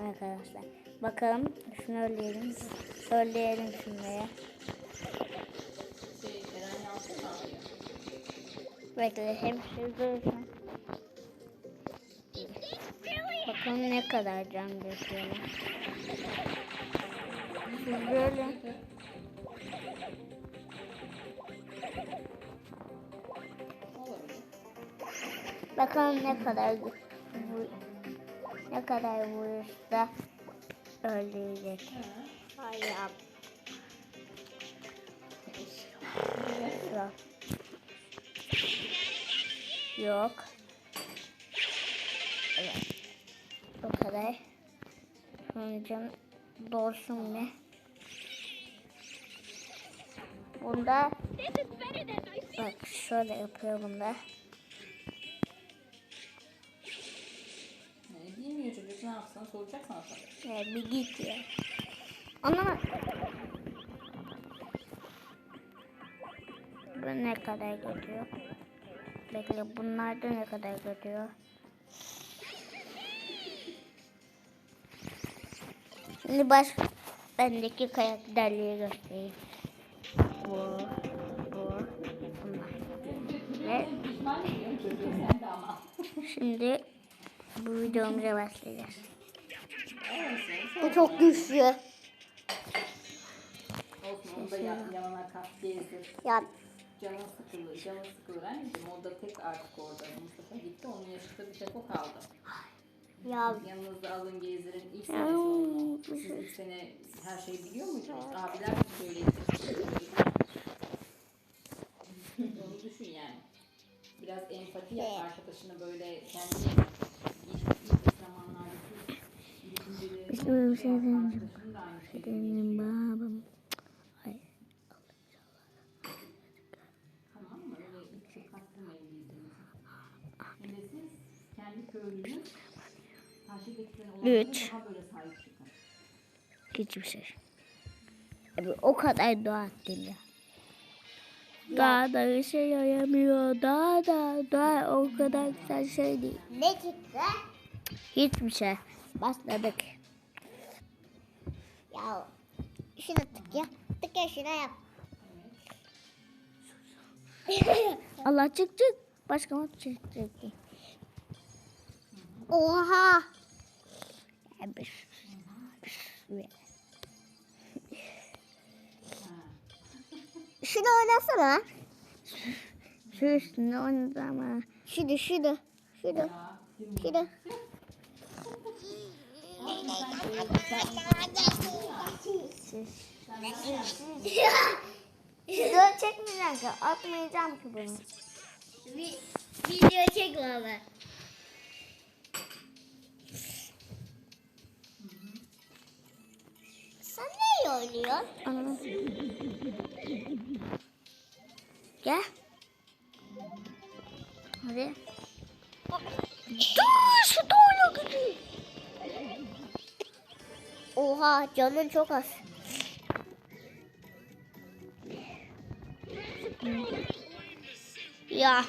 arkadaşlar. Bakalım şunu. Şey, Yalçın ne yapıyor? Bekle hepsi dursun. Bakalım ne kadar can götürüyorlar. Siz böyle. Bakalım ne kadar vu- ne kadar vurursa öldürecek. Hayır. Yok. Yok. Evet. O kadar. Sonucum doğsun ne? Bunda bak şöyle yapıyor bunda. Yapsın soracak sana tabii. Ya bir git ya. Anlamadım. Bu ne kadar götürüyor? Bekle bunlar da ne kadar götürüyor? Şimdi baş bendeki karakterleri göstereyim. Bu, bu, bunlar. Ve sen şimdi bu videomuza başlayacağız. Bu çok güçlü. Olsun onu da yap, yanına kat gezdir. Ya Canın sıkılır, canın sıkılır anneciğim. O da tek artık orada. Mustafa gitti, onun yaşında bir tek o kaldı. ya Yanınızda alın gezdirin. İlk senesi onu. Siz ilk sene her şeyi biliyor muydunuz? Abiler mi söyledi? Onu düşün yani. Biraz empati yap arkadaşına böyle kendine ilk, ilk zamanlardaki düşünceleri Bismillah, bir şey diyeceğim. arkadaşının da aynı şeyi benim babam. Ay. Tamam mı? Öyle ilk şey. Şimdi olanlara Üç. daha böyle sahip çıkın. Hiçbir şey. O kadar dua ettim ya. Daha da bir şey yaramıyor. Daha da daha o kadar güzel şey değil. Ne çıktı? Hiçbir şey. Başladık. Ya şunu tık ya. Tık ya şuna yap. Allah çık çık. Başka mı çık çık. Oha. Abi. Şunu oynasana. Şu üstünde oynadı ama. Şunu şunu. Şunu. Video çekmeyeceğim ki. Atmayacağım ki bunu. Video çekme ama. Sen ne? Anladım. Gel. Hadi. Dur şu doğru Oha canın çok az. Ya.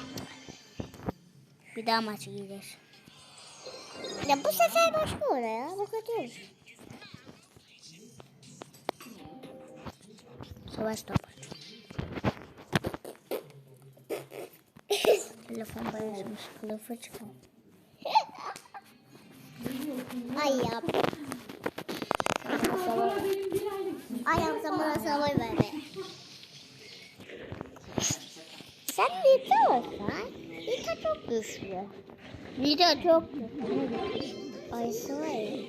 Bir daha maç gideceğiz. Ya bu sefer başka oraya. Bakacağız. Savaş topu. Telefon bayılmış. Kılıfı çıkıyor. Ay ya. Ay sana savaş ver be. Sen Nita olsan. Nita çok güçlü. Video çok güzel. Ay say.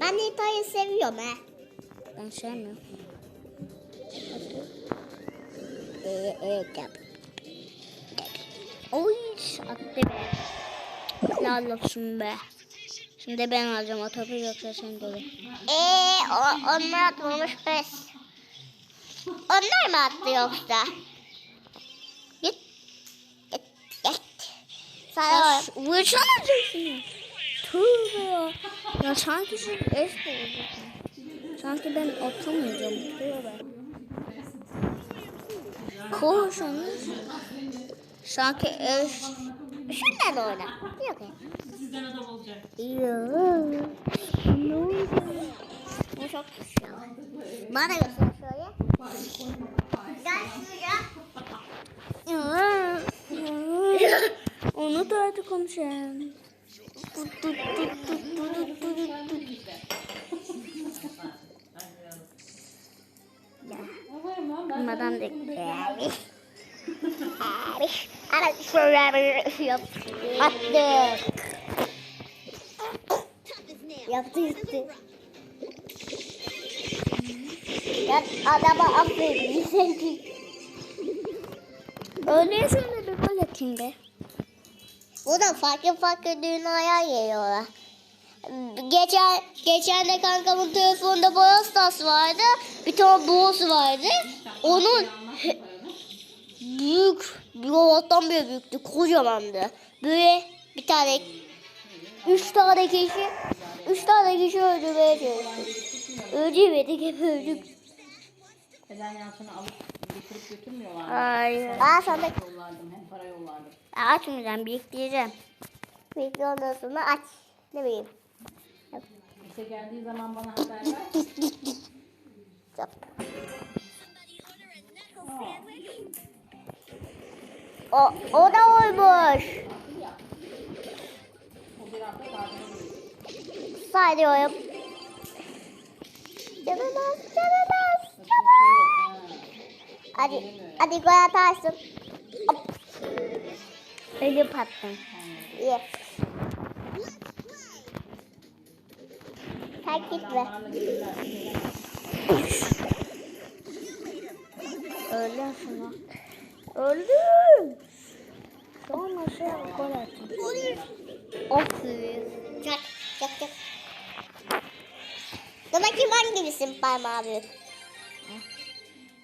Ben Nita'yı seviyorum he. Ben sevmiyorum. Ee, evet yap. Oy attı be. Helal olsun be. Şimdi ben alacağım o topu yoksa sen dolu. Ee, o, onlar atmamış pes. Onlar mı attı yoksa? Git. Git, git. Sana vursana diyorsun. Tövbe ya. Ya sanki siz eş olacaksın. Sanki ben atamayacağım. Tövbe. Koşunuz. Sanki eş. şundan oyna. Yok ya. Sizden adam olacak. Ya. Ne Bana göster şöyle. Gel şuraya. Onu da artık konuşalım. Madam de Abi. Abi. Ana şöyle yap. Attık. Yaptı. Ya adama aferin. Sen ki. Öyleyse öyle bir gol atayım be. Bu da farklı farklı dünyaya geliyorlar. Geçen, geçen de kankamın telefonunda Brawl vardı. Bir tane boss vardı. Onun büyük, bir robottan bile büyüktü. Kocamandı. Böyle bir tane, üç tane kişi, üç tane kişi öldürmeye çalıştı. Öldürmedik, hep öldük. Eden Yalçın'ı alıp getirip götürmüyorlar. Hayır. Aa sana Yollardım hem para yollardım. Açmayacağım, bekleyeceğim. bekle ondan sonra aç. Ne bileyim. İşte geldiği zaman bana haber ver. Yap. O, o da oymuş. O bir hafta tatile gidiyor. Sayıyorum. Canımız, canımız. Hadi, hadi gol atarsın. Hop, Öyle. Sen gitme. Adamlarla gelirler. Öyle şuna. Öldüm. Sonra şey gol attım. Of. Çak, çak, çak. Dur bakayım hangimisin parmağı büyük.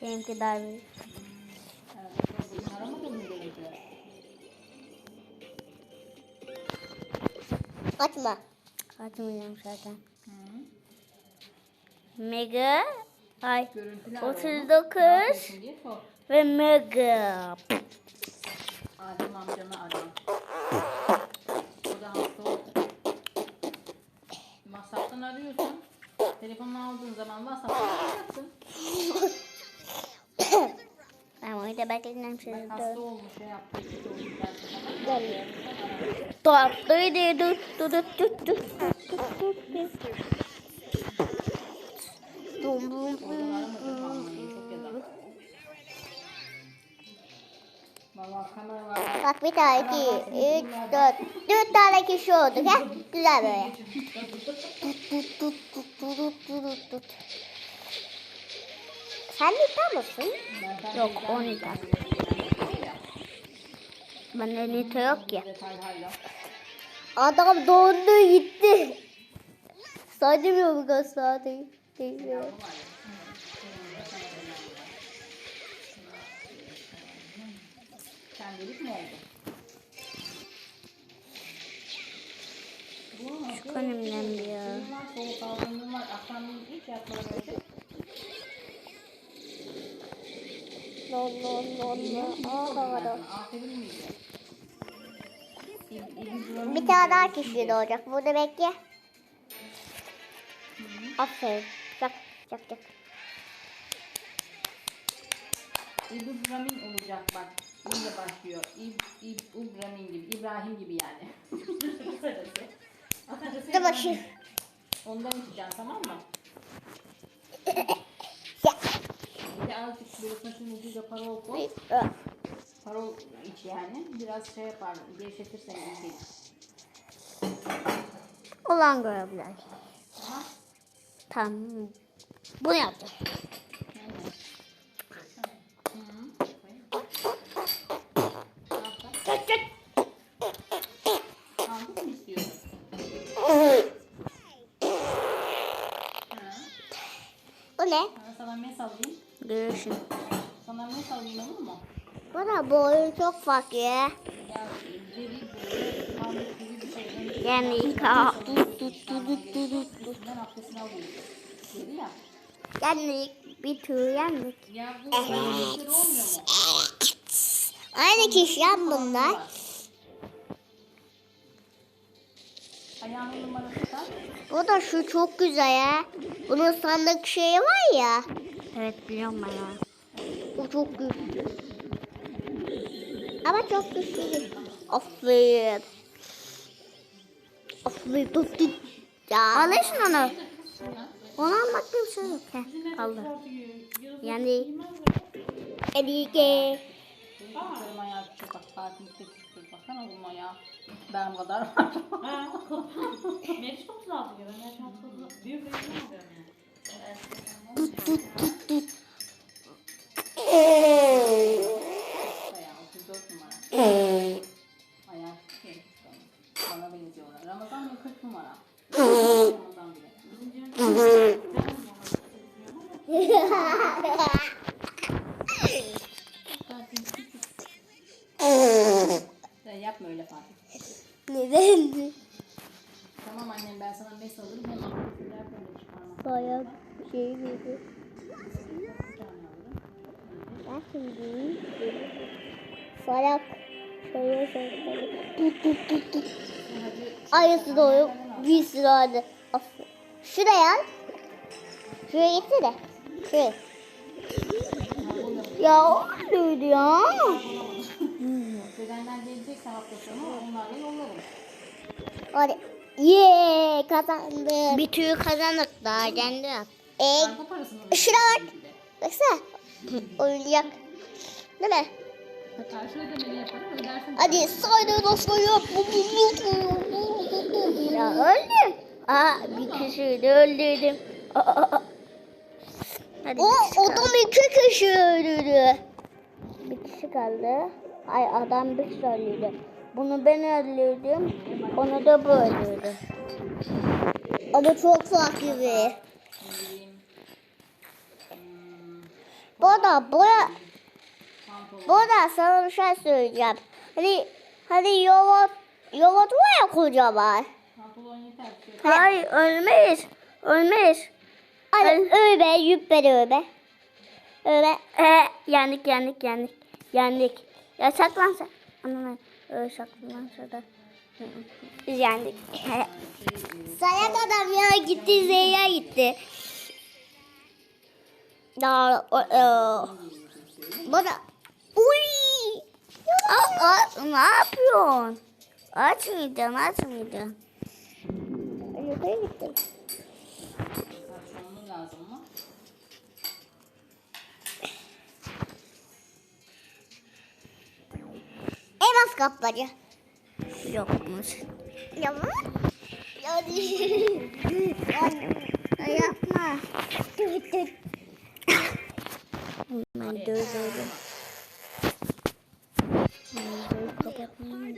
Benimki daha büyük. Atma. Açmayacağım zaten. Hı. Mega. Ay. Görüntülü arama. 39 Ne yapıyorsun diye sor. ve mega. Adem amcanı ara. Ben onu da bekleyeceğim Bak sizi. hasta olmuş şey yaptı. kötü olmuş dersin falan. Gel. Tatlıydı. Dur dur dur dur dur. Dum dum. Var. Bak bir tane, iki, üç, dört. Dört tane kişi olduk ha. Güzel böyle. Tut tut tut tut tut tut tut. Sen de mısın? Yok 10 lira. Bende litre yok ki. Adam dondu gitti. Saydırmıyor bu kadar saati. Değil. Sendelik mi oldu? Bu nasıl? Çok önemli ya. Soğuk var. No no no no. Aa, İbni Bir tane daha kişi doğacak. Burada bekle. Aferin. Çak çak çak. İbrahim olacak bak. İyle başlıyor. İb, İb, İbrahim gibi. İbrahim gibi yani. Kısacası. Dur bakayım. Ondan içeceksin tamam mı? Azıcık böyle saçın ucuyla parol koy. Ö. Parol iç yani. Biraz şey yapar. Gevşetir seni iyi gelir. Olan görebilir. Tamam. Tamam. Bunu hı. Ne sana mes alayım. Görürsün. Sana mes alayım olur mu? Bana bu oyun çok farklı ya. Şey. Yani ka Ben abdestini alıyorum. Dedi ya. yendik. Bir tur yendik. Olmuyor mu? Aynı kişi ya bunlar. Bu da şu çok güzel ya. Bunun sandık şeyi var ya. Evet biliyorum ben ya. O çok güçlü. Ama çok güçlü. Aferin. Aferin tuttu. Ya. Alışın onu. Onu almakta bir şey yok. Heh, aldı. Yani Erike. De küçük. Baksana bunun ayağı. Benim kadar var. Meriç çok güzel yapıyor. Ben gerçekten çok büyük bir şey yapıyorum yani. Tut tut tut tut. Ayağı 34 numara. Ayağı küçük. Bana benziyorlar. Ramazan mı 40 numara? Ramazan bile. Sen yapma öyle Fatih. Neden? Tamam annem ben sana mes alırım hemen kutular böyle çıkarma. Bayağı şey gibi. Bir tane alırım. Ben şimdi salak şöyle şöyle tut tut tut tut. Aynısı doğru bir vardı. Aferin. Şuraya. Şuraya gitsene. Şuraya. Ya o öyleydi ya. Dedenden gelecekse hafta sonu onlarla yollarım. Hadi. Yeee kazandım. bir tüyü kazandık daha kendi yap. Ee, Banka parasını şuna bak. baksana. Oyuncak. Değil mi? Hadi saydı dostlar yap. Ya öldüm. Aa bir kişiyi de öldürdüm. Aa. Hadi O adam iki kişi öldürdü. Bir kişi kaldı. Ay adam bir kişi öldürdü. Bunu ben öldürdüm. Onu da bu öldürdü. Ama çok farklı bir. Bu da pantolon. Bu da sana bir şey söyleyeceğim. Hani hani yoğurt yoğurt var ya kocaman. Hayır ölmeyiz. Ölmeyiz. Hani öyle yübbeli öyle. Öyle. Ee, yendik yendik yendik. Yendik. Ya saklan sen. Anam öyle saklan şurada. Hı hı. Biz yendik. Sayak adam ya gitti Zeyya gitti. Daha o, o. Bana uy. Aa, aa, ne yapıyorsun? Aç mıydın aç mıydın? Yukarı gittim. Kapşonlu lazım mı? Elmas kapları. Yokmuş. Ya mı? Yani. Yapma.